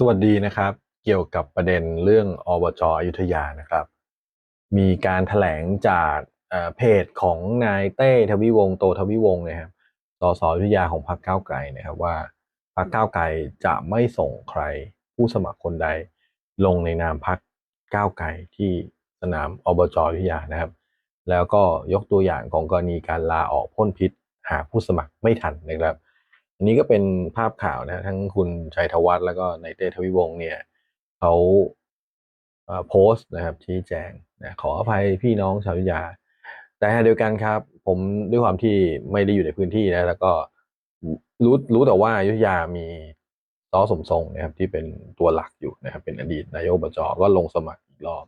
สวัสดีนะครับ เกี่ยวกับประเด็นเรื่องอบจอยุธยานะครับ มีการแถลงจากเพจของนายเต้ทวิวงศ์โตทวิวงศ์นะครับสสอยุธยาของพรรคก้าวไกลนะครับว่าพรรคก้าวไกลจะไม่ส่งใครผู้สมัครคนใด ลงในนามพรรคก้าวไกลที่สนามอบจอยุธยานะครับ แล้วก็ยกตัวอย่างของกรณีการลาออกพ่นพิษหาผู้สมัครไม่ทันนะครับ อันนี้ก็เป็นภาพข่าวนะทั้งคุณชัยธวัฒน์แล้วก็นายเต้ทวิวงศ์เนี่ยเขาโพสต์นะครับชี้แจงนะขออภัยพี่น้องชาวยุธยา แต่เดียวกันครับ ผมด้วยความที่ไม่ได้อยู่ในพื้นที่นะ แล้วก็รู้รู้แต่ว่ายุธยามีต้อสมทรงนะครับที่เป็นตัวหลักอยู่นะครับ เป็นอดีตนายกบจก็ลงสมัครอีกรอบ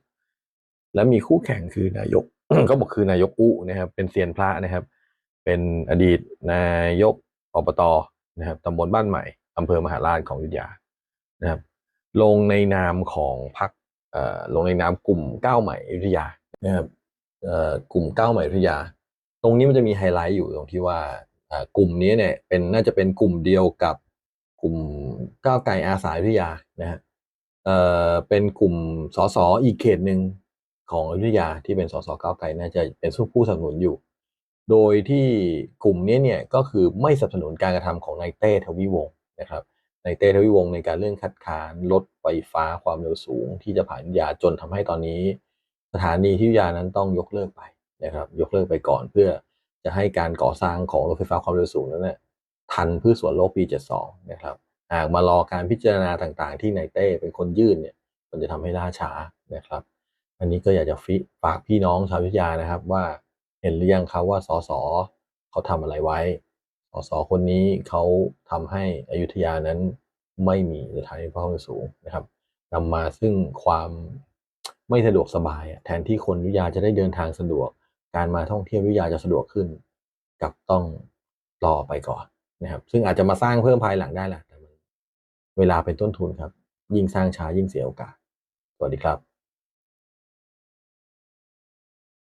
แล้วมีคู่แข่งคือนายกก็บอกคือนายกอุนะครับ เป็นเซียนพระนะครับ เป็นอดีตนายกอบต นะครับตำบลบ้านใหม่อำเภอมหาราชของอยุธยานะครับ ลงในนามของพรรคลงในนามกลุ่มก้าวใหม่อยุธยานะครับกลุ่มก้าวใหม่อยุธยา ตรงนี้มันจะมีไฮไลท์อยู่ตรงที่ว่ากลุ่มนี้เนี่ยเป็นน่าจะเป็นกลุ่มเดียวกับกลุ่มก้าวไกลอาสาอยุธยานะฮะเอ่อเป็นกลุ่มสสอีกเขตหนึ่งของอยุธยาที่เป็นสสก้าวไกลน่าจะเป็นผู้สนับสนุนอยู่ โดยที่กลุ่มนี้เนี่ยก็คือไม่สนับสนุนการกระทำของนายเต้ทวีวงศ์นะครับนายเต้ทวีวงศ์ในการเรื่องคัดค้านรถไฟฟ้าความเร็วสูง ที่จะผ่านยาจนทำให้ตอนนี้ สถานีที่ยานั้นต้องยกเลิกไปนะครับ ยกเลิกไปก่อนเพื่อจะให้การก่อสร้างของรถไฟฟ้าความเร็วสูงนั้นเนี่ยทันเพื่อส่วนโลกปี 72 นะครับหากมารอการพิจารณาต่างๆ ที่นายเต้เป็นคนยื่นเนี่ย มันจะทำให้ล่าช้านะครับ อันนี้ก็อยากจะฟิฝากพี่น้องชาวอยุธยานะครับว่า เห็นหรือยังครับว่าสสเขาทำอะไรไว้ สสคนนี้เขาทำให้อยุธยานั้นไม่มีสถานีรถไฟฟ้าความสูงนะครับนำมาซึ่งความไม่สะดวกสบายแทนที่คนยุธยาจะได้เดินทางสะดวก การมาท่องเที่ยวยุธยาจะสะดวกขึ้น กับต้องรอไปก่อนนะครับ ซึ่งอาจจะมาสร้างเพิ่มภายหลังได้แหละแต่มันเวลาเป็นต้นทุนครับ ยิ่งสร้างช้ายิ่งเสียโอกาส สวัสดีครับ